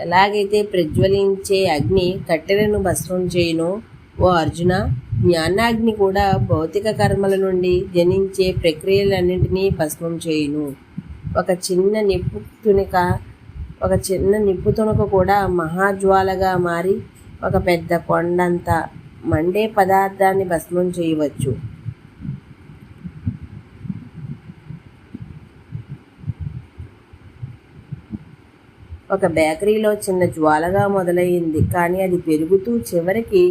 ఎలాగైతే ప్రజ్వలించే అగ్ని కట్టెలను భస్మం చేయను ఓ అర్జున జ్ఞానాగ్ని కూడా భౌతిక కర్మల నుండి జనించే ప్రక్రియలన్నింటినీ భస్మం చేయును. ఒక చిన్న నిప్పు తునిక ఒక చిన్న నిప్పు తునక కూడా మహాజ్వాలగా మారి ఒక పెద్ద కొండంత మండే పదార్థాన్ని భస్మం చేయవచ్చు. ఒక బేకరీలో చిన్న జ్వాలగా మొదలయ్యింది కానీ అది పెరుగుతూ చివరికి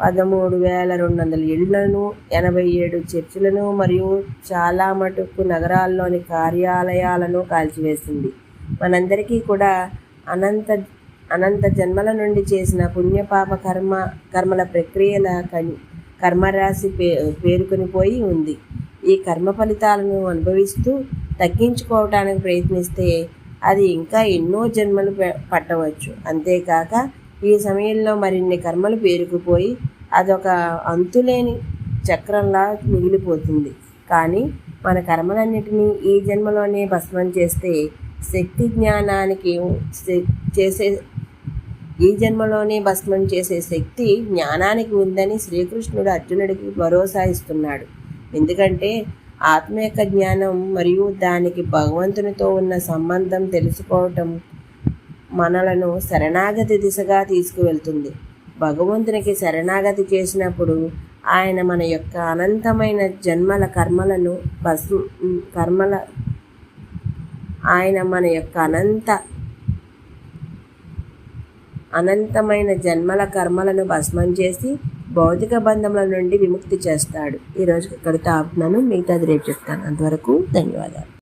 పదమూడు వేల రెండు వందల ఇళ్ళను ఎనభై ఏడు చర్చిలను మరియు చాలా మటుకు నగరాల్లోని కార్యాలయాలను కాల్చివేసింది. మనందరికీ కూడా అనంత అనంత జన్మల నుండి చేసిన పుణ్యపాప కర్మ కర్మల ప్రక్రియల కని కర్మరాశి పే పేరుకొని పోయి ఉంది. ఈ కర్మ ఫలితాలను అనుభవిస్తూ తగ్గించుకోవటానికి ప్రయత్నిస్తే అది ఇంకా ఎన్నో జన్మలు పట్టవచ్చు. అంతేకాక ఈ సమయంలో మరిన్ని కర్మలు పేరుకుపోయి అదొక అంతులేని చక్రంలా మిగిలిపోతుంది. కానీ మన కర్మలన్నిటినీ ఈ జన్మలోనే భస్మం చేస్తే శక్తి జ్ఞానానికి చేసే ఈ జన్మలోనే భస్మం చేసే శక్తి జ్ఞానానికి ఉందని శ్రీకృష్ణుడు అర్జునుడికి భరోసా ఇస్తున్నాడు. ఎందుకంటే ఆత్మ యొక్క జ్ఞానం మరియు దానికి భగవంతునితో ఉన్న సంబంధం తెలుసుకోవటం మనలను శరణాగతి దిశగా తీసుకువెళ్తుంది. భగవంతునికి శరణాగతి చేసినప్పుడు ఆయన మన యొక్క అనంతమైన జన్మల కర్మలను భస్మ కర్మల ఆయన మన యొక్క అనంత అనంతమైన జన్మల కర్మలను భస్మం చేసి భౌతిక బంధముల నుండి విముక్తి చేస్తాడు. ఈరోజు ఇక్కడితో ఆపుతున్నాను. మిగతాది రేపు చెప్తాను. అంతవరకు ధన్యవాదాలు.